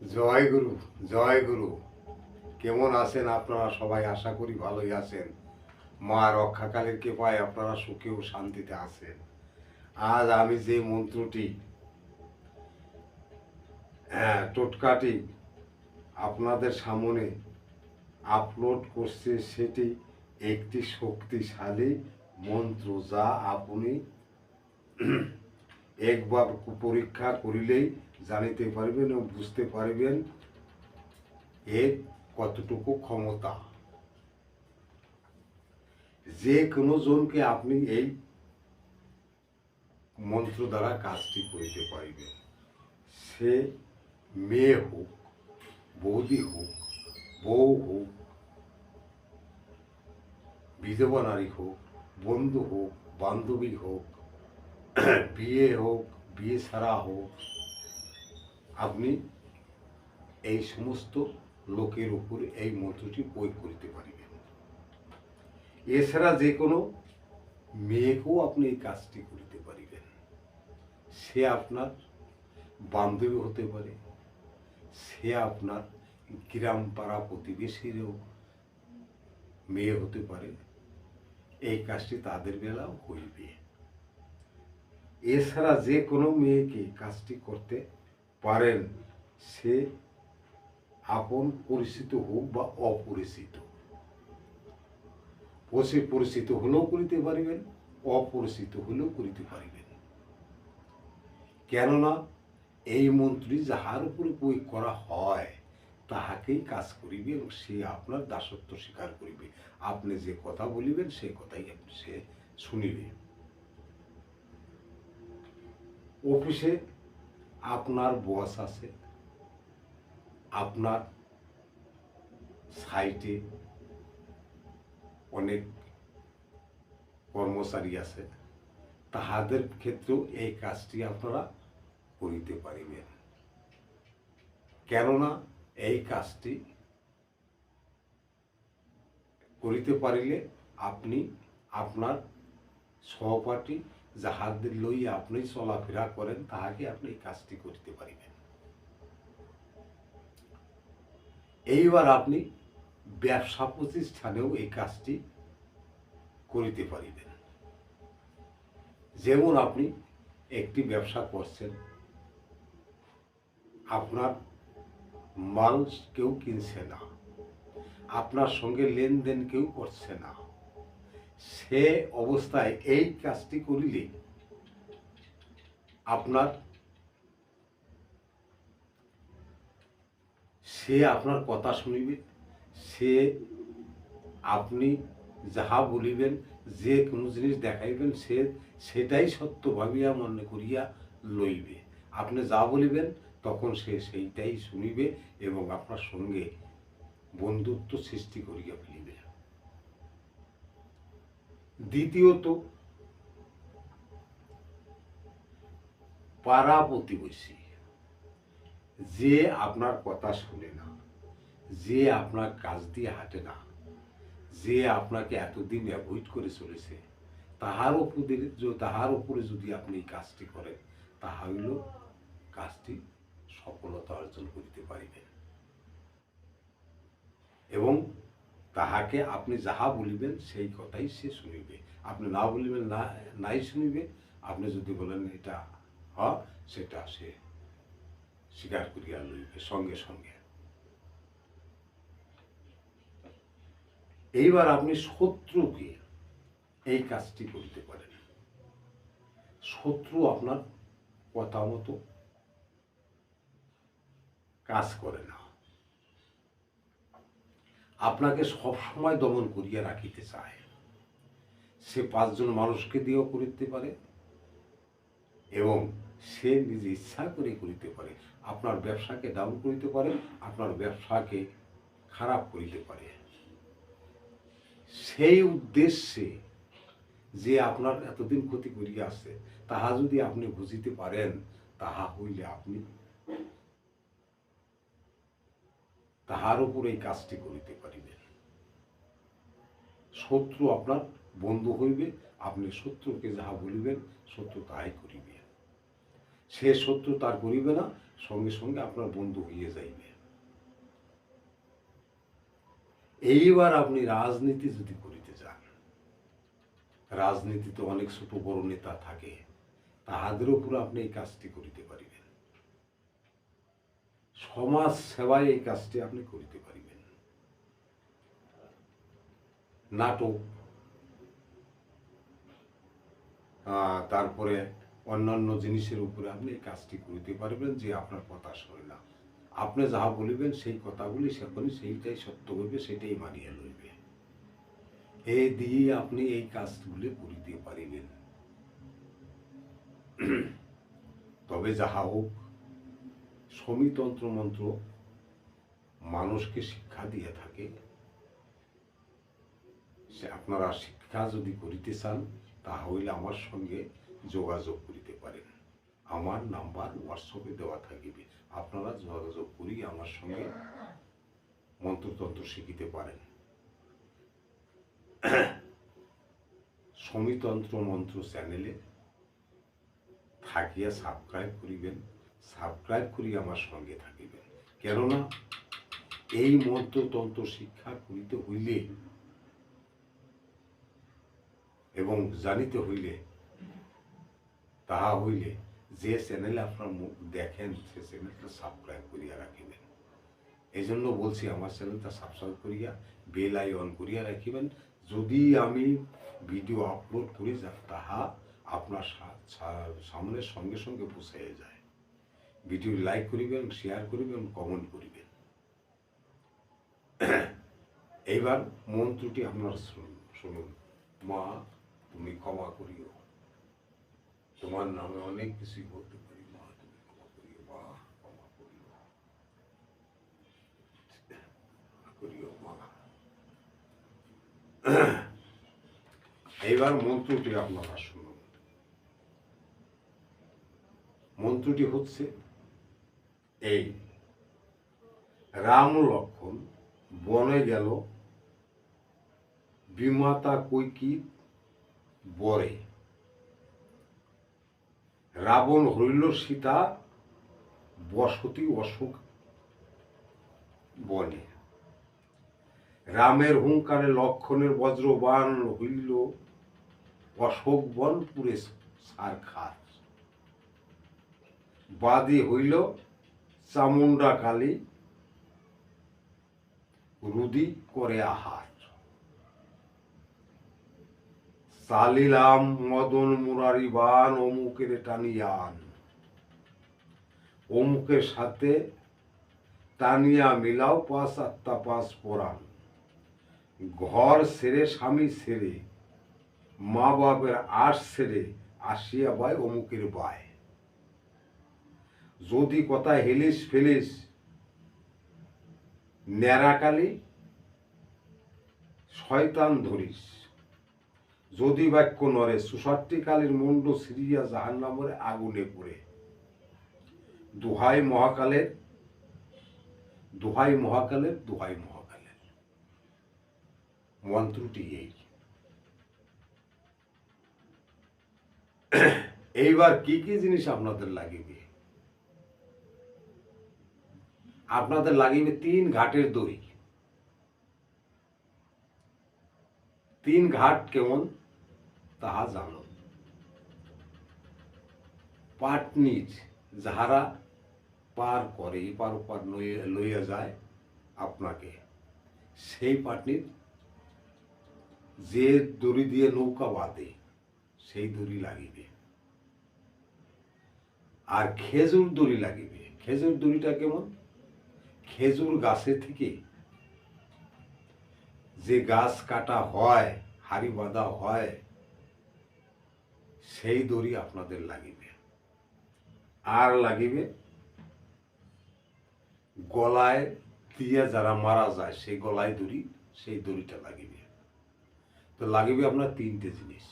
জয় গুরু জয় গুরু। কেমন আছেন আপনারা? সবাই আশা করি ভালোই আছেন। মা রক্ষাকালীর কৃপায় আপনারা সুখে ও শান্তিতে আছেন। আজ আমি যে মন্ত্রটি হ্যাঁ টোটকাটি আপনাদের সামনে আপলোড করছে, সেটি একটি শক্তিশালী মন্ত্র যা আপনি একবার পরীক্ষা করিলেই জানিতে পারবেন এবং বুঝতে পারবেন এর কতটুকু ক্ষমতা। যে কোনো জনকে আপনি এই মন্ত্র দ্বারা কাজটি করিতে পারিবেন। সে মেয়ে হোক, বৌদি হোক, বউ হোক, বিধবা নারী হোক, বন্ধু হোক, বান্ধবী হোক, বিয়ে হোক, বিয়ে ছাড়া হোক আপনি এই সমস্ত লোকের উপরে এই মন্ত্রটি প্রয়োগ করিতে পারিবেন। এছাড়া যে কোনো মেয়েকেও আপনি এই কাজটি করিতে পারিবেন। সে আপনার বান্ধবী হতে পারে, সে আপনার গ্রাম পাড়া প্রতিবেশীরও মেয়ে হতে পারে, এই কাজটি তাদের বেলাও হইবে। এছাড়া যে কোনো মেয়েকে কাজটি করতে পারেন, সে আপন পরিচিত হোক বা অপরিচিত। পশে পরিচিত হলেও করিতে পারিবেন, অপরিচিত হলেও করিতে পারিবেন। কেননা এই মন্ত্রী যাহার উপরে প্রয়োগ করা হয়, তাহাকেই কাজ করিবে এবং সে আপনার দাসত্ব স্বীকার করিবে। আপনি যে কথা বলিবেন, সে কথাই সে শুনিবে। অফিসে আপনার বস আছে, আপনার সাইটে অনেক কর্মচারী আছে, তাহাদের ক্ষেত্রেও এই কাজটি আপনারা করিতে পারিবেন। কেননা এই কাজটি করিতে পারিলে আপনি আপনার সহপাঠী যাহাদের লইয়া আপনি চলাফেরা করেন, তাহাকে আপনি কাজটি করিতে পারিবেন। এইবার আপনি ব্যবসা প্রতিষ্ঠানেও এই কাজটি করিতে পারিবেন। যেমন আপনি একটি ব্যবসা করছেন, আপনার মাল কেউ কিনছে না, আপনার সঙ্গে লেনদেন কেউ করছে না। সে অবস্থায় এই কাজটি করিলে আপনার সে আপনার কথা শুনিবে, সে আপনি যাহা বলিবেন, যে কোনো জিনিস দেখাইবেন, সে সেটাই সত্য ভাবিয়া মনে করিয়া লইবে। আপনি যা বলিবেন, তখন সে সেইটাই শুনিবে এবং আপনার সঙ্গে বন্ধুত্ব সৃষ্টি করিয়া ফেলিবে। দ্বিতীয়ত পাড়া প্রতিবেশী যে আপনার কথা শুনে না, যে আপনার কাজ দিয়ে হাঁটে না, যে আপনাকে এতদিন অ্যাভয়েড করে চলেছে, তাহার উপরে তাহার উপরে যদি আপনি এই কাজটি করেন তাহা হইল কাজটি সফলতা অর্জন করিতে পারিবেন। এবং তাহাকে আপনি যাহা বলিবেন, সেই কথাই সে শুনিবে। আপনি না বলিবেন, না, নাই শুনিবে। আপনি যদি বলেন, এটা হ, সেটা সে স্বীকার করিয়া লইবে, সঙ্গে সঙ্গে। এইবার আপনি শত্রুকে এই কাজটি করতে পারেন। শত্রু আপনার কথা মতো কাজ করে না। আপনাকে সবসময় দমন করিয়া রাখিতে চায়। সে পাঁচজন মানুষকে দিয়েও করিতে পারে এবং সে নিজে ইচ্ছা করে করিতে পারে। আপনার ব্যবসাকে ডাউন করিতে পারে, আপনার ব্যবসাকে খারাপ করিতে পারে। সেই উদ্দেশ্যে যে আপনার এতদিন ক্ষতি করিয়া আসছে তাহা যদি আপনি বুঝিতে পারেন, তাহা হইলে আপনি তাহার উপর এই কাজটি করিতে পারিবেন। শত্রু আপনার বন্ধু হইবে, আপনি শত্রুকে যাহা বলিবেন, শত্রু তাহাই করিবে। সে শত্রু তার করিবে না, সঙ্গে সঙ্গে আপনার বন্ধু হয়ে যাইবে। এইবার আপনি রাজনীতি যদি করিতে যান, রাজনীতিতে অনেক ছোট বড় নেতা থাকে, তাহাদের উপর আপনি এই কাজটি করিতে পারিবেন। সমাজ সেবায় এই কাজটি আপনি করিতে পারিবেন। নাটক তারপরে অন্যান্য জিনিসের উপরে আপনি এই কাজটি করিতে পারবেন যে আপনার কথা শোনে না আপনি যাহা বলিবেন সেই কথাগুলি সেখানে সেইটাই সত্য হইবে সেটাই মানিয়া লইবে। এ দিয়ে আপনি এই কাজগুলি করিতে পারিবেন। তবে যাহা হোক সমিতন্ত্র মন্ত্র মানুষকে শিক্ষা দিয়ে থাকে। সে আপনারা শিক্ষা যদি করিতে চান তাহা হইলে আমার সঙ্গে যোগাযোগ করিতে পারেন। আমার নাম্বার হোয়াটসঅ্যাপে দেওয়া থাকিবে। আপনারা যোগাযোগ করি আমার সঙ্গে মন্ত্রতন্ত্র শিখিতে পারেন। সমিতন্ত্র মন্ত্র চ্যানেলে থাকিয়া সাবস্ক্রাইব করিবেন। সাবস্ক্রাইব করি আমার সঙ্গে থাকিবেন। কেননা এই মন্ত্রতন্ত্র শিক্ষা করিতে হইলে এবং জানিতে হইলে, তাহা হইলে যে চ্যানেলে আপনার দেখেন, সে চ্যানেলটা সাবস্ক্রাইব করিয়া রাখিবেন। এই জন্য বলছি, আমার চ্যানেলটা সাবস্ক্রাইব করিয়া বেল আই অন করিয়া রাখিবেন। যদি আমি ভিডিও আপলোড করি, যা তাহা আপনার সামনের সঙ্গে সঙ্গে পৌঁছে যায়। ভিডিও লাইক করিবেন শেয়ার করিবেন কমেন্ট করিবেন। এইবার মন্ত্রটি আপনার শুনুন মা, তুমি ক্ষমা করিও। তোমার নামে অনেক কিছুই বলতে পারি, মা, তুমি ক্ষমা করিও, মা, ক্ষমা করিও। করিও, মা। এইবার মন্ত্রটি আপনারা শুনুন। মন্ত্রটি হচ্ছে এই। রাম লক্ষণ বনে গেল, বিমাতা কৈকি বরে। রাবণ হইল সীতা, বসতি অশোক বনে। রামের হুঙ্কারে লক্ষণের বজ্রবান হইল, অশোক বন পুরে সার খাত বাদী হইল চামুন্ডা কালী রুদি করে আহার চালিলাম মদন মুরারি বান অমুকের টানিয়ান অমুকের সাথে টানিয়া মিলাও পাস আত্মা পাস পরাণ ঘর সেরে স্বামী সেরে মা বাপের আশ সেরে আসিয়া বাই অমুকের বায় যদি কথা হেলিস ফেলিস, ন্যাড়াকালি শয়তান ধরিস। যদি বাক্য নরে সুষট্টি কালীর মুন্ড সিরিয়া জাহান নামরে আগুনে পড়ে। দোহাই মহাকালের দোহাই মহাকালের দোহাই মহাকালের। মন্ত্রটি এই। এইবার কি কি জিনিস আপনাদের লাগিবে আপনাদের লাগিবে তিন ঘাটের দড়ি। তিন ঘাট কেমন? তাহা জানো। পাটনির যাহারা পার করে এপার ওপার লইয়া লইয়া যায় আপনাকে। সেই পাটনির যে দড়ি দিয়ে নৌকা বাঁধে, সেই দড়ি লাগিবে। আর খেজুর দড়ি লাগিবে। খেজুর দড়িটা কেমন? খেজুর গাছে থেকে যে গাছ কাটা হয়, হাড়ি বাঁধা হয়, সেই দড়ি আপনাদের লাগিবে। আর লাগিবে? গলায় দিয়ে যারা মারা যায়, সেই গলায় দড়ি, সেই দড়িটা লাগিবে। তো লাগিবে আপনার তিনটে জিনিস।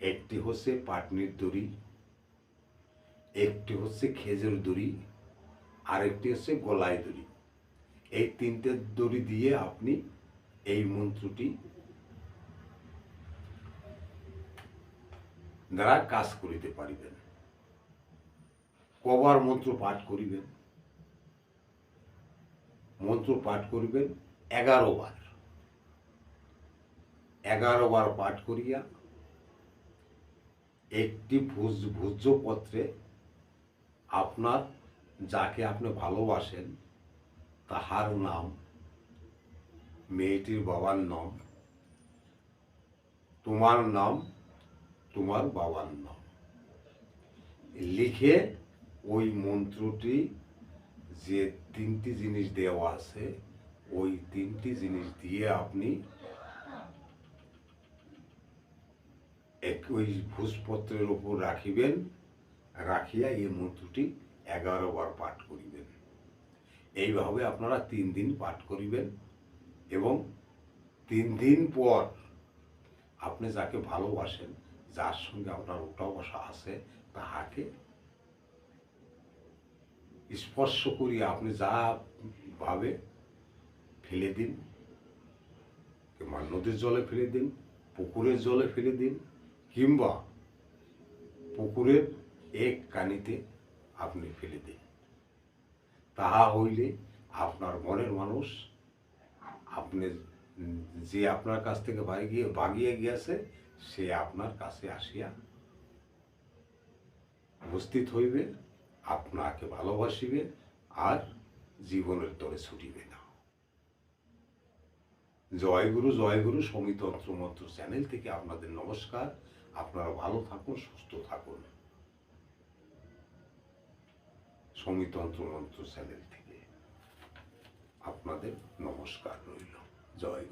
একটি হচ্ছে পাটনির দড়ি, একটি হচ্ছে খেজুর দড়ি আরেকটি হচ্ছে গলায় দড়ি। এই তিনটে দড়ি দিয়ে আপনি এই মন্ত্রটি দ্বারা কাজ করিতে পারিবেন। কবার মন্ত্র পাঠ করিবেন। মন্ত্র পাঠ করিবেন এগারো বার। এগারো বার পাঠ করিয়া একটি ভোজ ভোজ্যপত্রে আপনার যাকে আপনি ভালোবাসেন, তাহার নাম মেয়েটির বাবার নাম, তোমার নাম তোমার বাবার নাম। লিখে ওই মন্ত্রটি যে তিনটি জিনিস দেওয়া আছে, ওই তিনটি জিনিস দিয়ে আপনি এক ওই ভোজপত্রের উপর রাখিবেন, রাখিয়া এই মন্ত্রটি এগারো বার পাঠ করিবেন। এইভাবে আপনারা তিন দিন পাঠ করিবেন এবং তিন দিন পর আপনি যাকে ভালোবাসেন, যার সঙ্গে আপনার উঠা বসা আছে, তাহাকে স্পর্শ করিয়া আপনি যা ভাবে ফেলে দিন, কিংবা নদীর জলে ফেলে দিন, পুকুরের জলে ফেলে দিন, কিংবা পুকুরের এক কানিতে আপনি ফেলে দিন। তাহা হইলে আপনার মনের মানুষ আপনি যে আপনার কাছ থেকে গিয়ে ভাগিয়ে গিয়েছে, সে আপনার কাছে আসিয়া উপস্থিত হইবে, আপনাকে ভালোবাসিবে আর জীবনের তরে ছুটিবে না। জয়গুরু জয়গুরু সমিতন্ত্র মন্ত্র চ্যানেল থেকে আপনাদের নমস্কার। আপনারা ভালো থাকুন, সুস্থ থাকুন। সমিতন্ত্র মন্ত্র চ্যানেল থেকে আপনাদের নমস্কার রইল জয়।